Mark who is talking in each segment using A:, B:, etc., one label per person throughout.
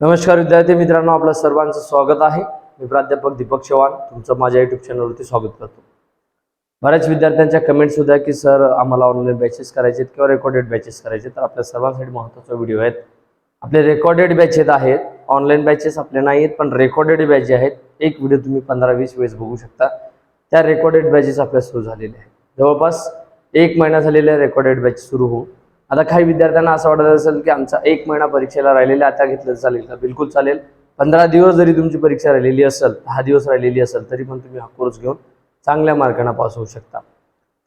A: नमस्कार विद्यार्थी मित्रांनो आपलं सर्वांचं स्वागत आहे. मी प्राध्यापक दीपक चव्हाण तुमचं माझ्या युट्यूब चॅनलवरती स्वागत करतो. बऱ्याच विद्यार्थ्यांच्या कमेंट्स होत्या की सर आम्हाला ऑनलाईन बॅचेस करायचे आहेत किंवा रेकॉर्डेड बॅचेस करायचे तर आपल्या सर्वांसाठी महत्त्वाचा व्हिडिओ आहेत. आपले रेकॉर्डेड बॅचेस आहेत. ऑनलाईन बॅचेस आपले नाही आहेत पण रेकॉर्डेड बॅचे आहेत. एक व्हिडिओ तुम्ही पंधरा वीस वेळेस बघू शकता. त्या रेकॉर्डेड बॅचेस आपल्या सुरू झालेल्या आहेत. जवळपास एक महिना झालेल्या रेकॉर्डेड बॅच सुरू होऊ आता काही विद्यार्थ्यांना असं वाटत असेल की आमचा एक महिना परीक्षेला राहिलेला आता घेतलं चालेल का? बिलकुल चालेल. पंधरा दिवस जरी तुमची परीक्षा राहिलेली असेल दहा दिवस राहिलेली असेल तरी पण तुम्ही हा कोर्स घेऊन चांगल्या मार्कांना पास होऊ शकता.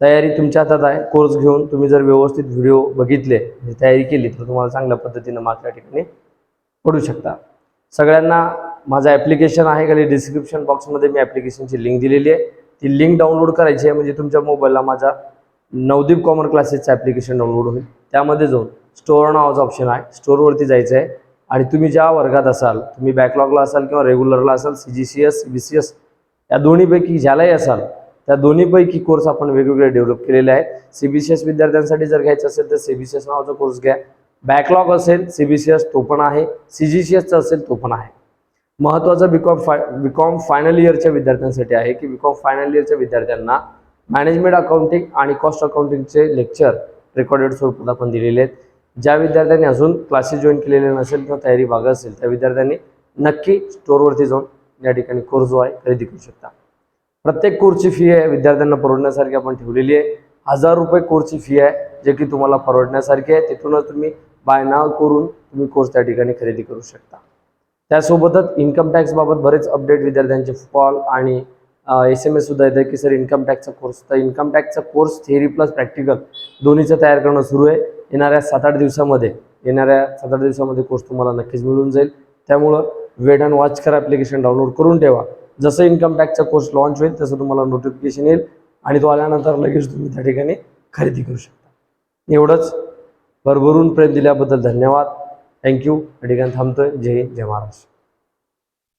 A: तयारी तुमच्या हातात आहे. कोर्स घेऊन तुम्ही जर व्यवस्थित व्हिडिओ बघितले म्हणजे तयारी केली तर तुम्हाला चांगल्या पद्धतीनं मार्क या ठिकाणी पडू शकता. सगळ्यांना माझं ॲप्लिकेशन आहे खाली डिस्क्रिप्शन बॉक्समध्ये मी ॲप्लिकेशनची लिंक दिलेली आहे. ती लिंक डाउनलोड करायची आहे म्हणजे तुमच्या मोबाईलला माझा नवदीप कॉमन क्लासेसचं ॲप्लिकेशन डाउनलोड होईल. त्यामध्ये जाऊन स्टोअर नावाचं ऑप्शन आहे. स्टोअरवरती जायचं आहे. आणि तुम्ही ज्या वर्गात असाल तुम्ही बॅकलॉगला असाल किंवा रेग्युलरला असाल C G C S B C S या दोन्हीपैकी ज्यालाही असाल त्या दोन्हीपैकी कोर्स आपण वेगवेगळे डेव्हलप केलेले आहेत. सी बी सी एस विद्यार्थ्यांसाठी जर घ्यायचं असेल तर सी बी सी एस नावाचा कोर्स घ्या. बॅकलॉग असेल सी बी सी एस तो पण आहे. सी जी सी एसचा असेल तो पण आहे. महत्त्वाचं बीकॉम फाय बीकॉम फायनल इयरच्या विद्यार्थ्यांसाठी आहे की बीकॉम फायनल इयरच्या विद्यार्थ्यांना मॅनेजमेंट अकाउंटिंग आणि कॉस्ट अकाउंटिंगचे लेक्चर रेकॉर्डेड स्वरूपात आपण दिलेले आहेत. ज्या विद्यार्थ्यांनी अजून क्लासेस जॉईन केलेले नसेल किंवा तयारी भाग असेल त्या विद्यार्थ्यांनी नक्की स्टोअरवरती जाऊन या ठिकाणी कोर्स जो आहे खरेदी करू शकता. प्रत्येक कोर्सची फी आहे विद्यार्थ्यांना परवडण्यासारखी आपण ठेवलेली आहे. हजार रुपये कोर्सची फी आहे जे की तुम्हाला परवडण्यासारखी आहे. तिथूनच तुम्ही बाय नाव करून तुम्ही कोर्स त्या ठिकाणी खरेदी करू शकता. त्यासोबतच इन्कम टॅक्सबाबत बरेच अपडेट विद्यार्थ्यांचे कॉल आणि एस एम एससुद्धा येतं की सर इन्कम टॅक्सचा कोर्स तर इन्कम टॅक्सचा कोर्स थिअरी प्लस प्रॅक्टिकल दोन्हीचं तयार करणं सुरू आहे. येणाऱ्या सात आठ दिवसामध्ये येणाऱ्या सात आठ दिवसामध्ये कोर्स तुम्हाला नक्कीच मिळून जाईल. त्यामुळं वेट अँड वॉच करा ॲप्लिकेशन डाउनलोड करून ठेवा. जसं इन्कम टॅक्सचा कोर्स लॉन्च होईल तसं तुम्हाला नोटिफिकेशन येईल आणि तो आल्यानंतर लगेच तुम्ही त्या ठिकाणी खरेदी करू शकता. एवढंच. भरभरून प्रेम दिल्याबद्दल धन्यवाद. थँक्यू या ठिकाणी थांबतोय. जय हिंद जय महाराष्ट्र.